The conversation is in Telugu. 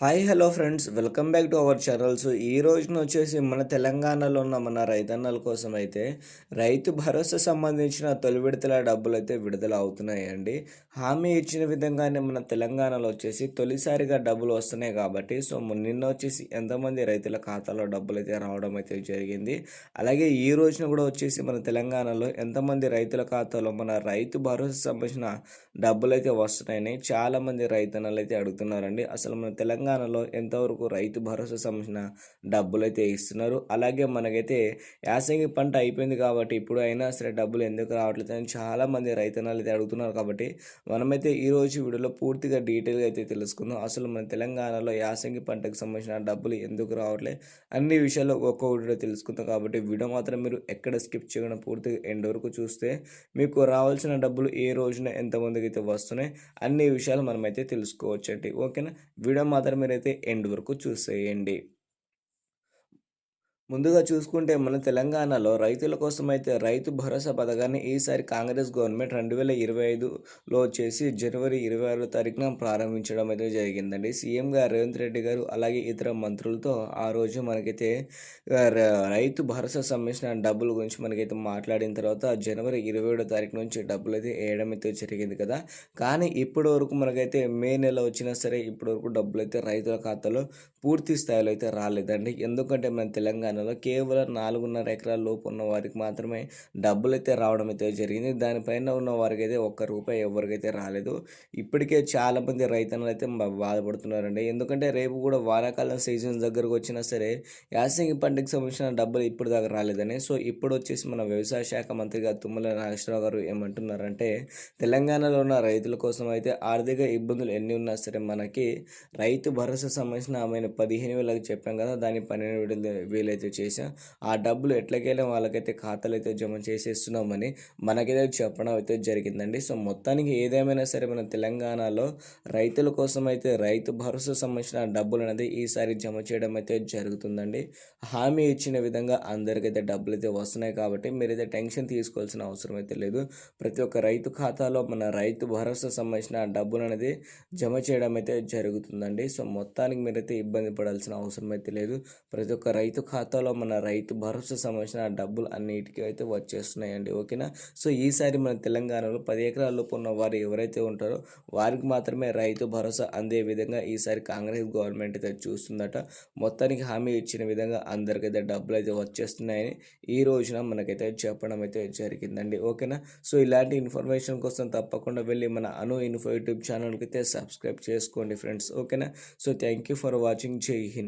Hi hello friends. Welcome back to our channels ఈ రోజున వచ్చేసి మన తెలంగాణలో ఉన్న మన రైతన్నల కోసం అయితే రైతు భరోసా సంబంధించిన తొలి విడతల డబ్బులు అయితే విడుదల అవుతున్నాయండి. హామీ ఇచ్చిన విధంగానే మన తెలంగాణలో వచ్చేసి తొలిసారిగా డబ్బులు వస్తున్నాయి కాబట్టి సో నిన్న వచ్చేసి ఎంతమంది రైతుల ఖాతాలో డబ్బులు అయితే రావడం అయితే జరిగింది. అలాగే ఈ రోజున కూడా వచ్చేసి మన తెలంగాణలో ఎంతమంది రైతుల ఖాతాలో మన రైతు భరోసా సంబంధించిన డబ్బులు అయితే వస్తున్నాయని చాలామంది రైతన్నలు అయితే అడుగుతున్నారండి. అసలు మన తెలంగాణ తెలంగాణలో ఎంతవరకు రైతు భరోసా సంబంధించిన డబ్బులు అయితే ఇస్తున్నారు అలాగే మనకైతే యాసంగి పంట అయిపోయింది కాబట్టి ఇప్పుడు అయినా సరే డబ్బులు ఎందుకు రావట్లేదు అని చాలామంది రైతన్నలు అయితే అడుగుతున్నారు కాబట్టి మనమైతే ఈరోజు వీడియోలో పూర్తిగా డీటెయిల్గా అయితే తెలుసుకుందాం. అసలు మన తెలంగాణలో యాసంగి పంటకు సంబంధించిన డబ్బులు ఎందుకు రావట్లేదు అన్ని విషయాలు ఒక్కో వీడియో తెలుసుకుందాం కాబట్టి వీడియో మాత్రం మీరు ఎక్కడ స్కిప్ చేయకుండా పూర్తిగా ఎండ్ వరకు చూస్తే మీకు రావాల్సిన డబ్బులు ఏ రోజున ఎంతమందికి అయితే వస్తున్నాయి అన్ని విషయాలు మనమైతే తెలుసుకోవచ్చండి. ఓకేనా? వీడియో మాత్రం మీరైతే ఎండ్ వరకు చూసేయండి. ముందుగా చూసుకుంటే మన తెలంగాణలో రైతుల కోసం అయితే రైతు భరోసా పథకాన్ని ఈసారి కాంగ్రెస్ గవర్నమెంట్ రెండు వేల ఇరవై ఐదులో వచ్చేసి జనవరి ఇరవై ఆరో తారీఖున ప్రారంభించడం అయితే జరిగిందండి. సీఎం గారు రేవంత్ రెడ్డి గారు అలాగే ఇతర మంత్రులతో ఆ రోజు మనకైతే రైతు భరోసా సంబంధించిన డబ్బుల గురించి మనకైతే మాట్లాడిన తర్వాత జనవరి ఇరవై ఏడో తారీఖు నుంచి డబ్బులు అయితే వేయడం అయితే జరిగింది కదా. కానీ ఇప్పటి వరకు మనకైతే మే నెల వచ్చినా సరే ఇప్పటి వరకు డబ్బులు అయితే రైతుల ఖాతాలో పూర్తి స్థాయిలో అయితే రాలేదండి. ఎందుకంటే మన తెలంగాణ నెలలో కేవలం నాలుగున్నర ఎకరాల లోపు ఉన్న వారికి మాత్రమే డబ్బులు అయితే రావడం అయితే జరిగింది. దానిపైన ఉన్న వారికి అయితే ఒక్క రూపాయి ఎవరికైతే రాలేదు. ఇప్పటికే చాలామంది రైతన్నలు అయితే బాధపడుతున్నారండి. ఎందుకంటే రేపు కూడా వానాకాలం సీజన్ దగ్గరకు వచ్చినా సరే యాసంగి పంటకు సంబంధించిన డబ్బులు ఇప్పుడు దాకా రాలేదని సో ఇప్పుడు వచ్చేసి మన వ్యవసాయ శాఖ మంత్రిగా తుమ్మల నాగేశ్వరరావు గారు ఏమంటున్నారంటే తెలంగాణలో ఉన్న రైతుల కోసం అయితే ఆర్థిక ఇబ్బందులు ఎన్ని ఉన్నా సరే మనకి రైతు భరోసా సంబంధించిన ఆమె పదిహేను వేలకు చెప్పాం కదా దాని పన్నెండు వేలు అయితే చేశాం. ఆ డబ్బులు ఎట్లకైనా వాళ్ళకైతే ఖాతాలు అయితే జమ చేసేస్తున్నామని మనకైతే చెప్పడం అయితే జరిగిందండి. సో మొత్తానికి ఏదేమైనా సరే మన తెలంగాణలో రైతుల కోసం అయితే రైతు భరోసా సంబంధించిన డబ్బులు అనేది ఈసారి జమ చేయడం అయితే జరుగుతుందండి. హామీ ఇచ్చిన విధంగా అందరికైతే డబ్బులు అయితే వస్తున్నాయి కాబట్టి మీరైతే టెన్షన్ తీసుకోవాల్సిన అవసరం అయితే లేదు. ప్రతి ఒక్క రైతు ఖాతాలో మన రైతు భరోసా సంబంధించిన డబ్బులు అనేది జమ చేయడం అయితే జరుగుతుందండి. సో మొత్తానికి మీరైతే ఇబ్బంది పడాల్సిన అవసరం అయితే లేదు. ప్రతి ఒక్క రైతు ఖాతా ఖాతాలో మన రైతు భరోసా సంబంధించిన డబ్బులు అన్నిటికీ అయితే వచ్చేస్తున్నాయండి ఓకేనా? సో ఈసారి మన తెలంగాణలో పది ఎకరాల లోపు ఉన్న వారు ఎవరైతే ఉంటారో వారికి మాత్రమే రైతు భరోసా అందే విధంగా ఈసారి కాంగ్రెస్ గవర్నమెంట్ అయితే చూస్తుందట. మొత్తానికి హామీ ఇచ్చిన విధంగా అందరికైతే డబ్బులు అయితే వచ్చేస్తున్నాయని ఈ రోజున మనకైతే చెప్పడం అయితే జరిగిందండి ఓకేనా? సో ఇలాంటి ఇన్ఫర్మేషన్ కోసం తప్పకుండా వెళ్ళి మన అను ఇన్ఫో యూట్యూబ్ ఛానల్కి అయితే సబ్స్క్రైబ్ చేసుకోండి ఫ్రెండ్స్ ఓకేనా? So thank you for watching. Jai Hind.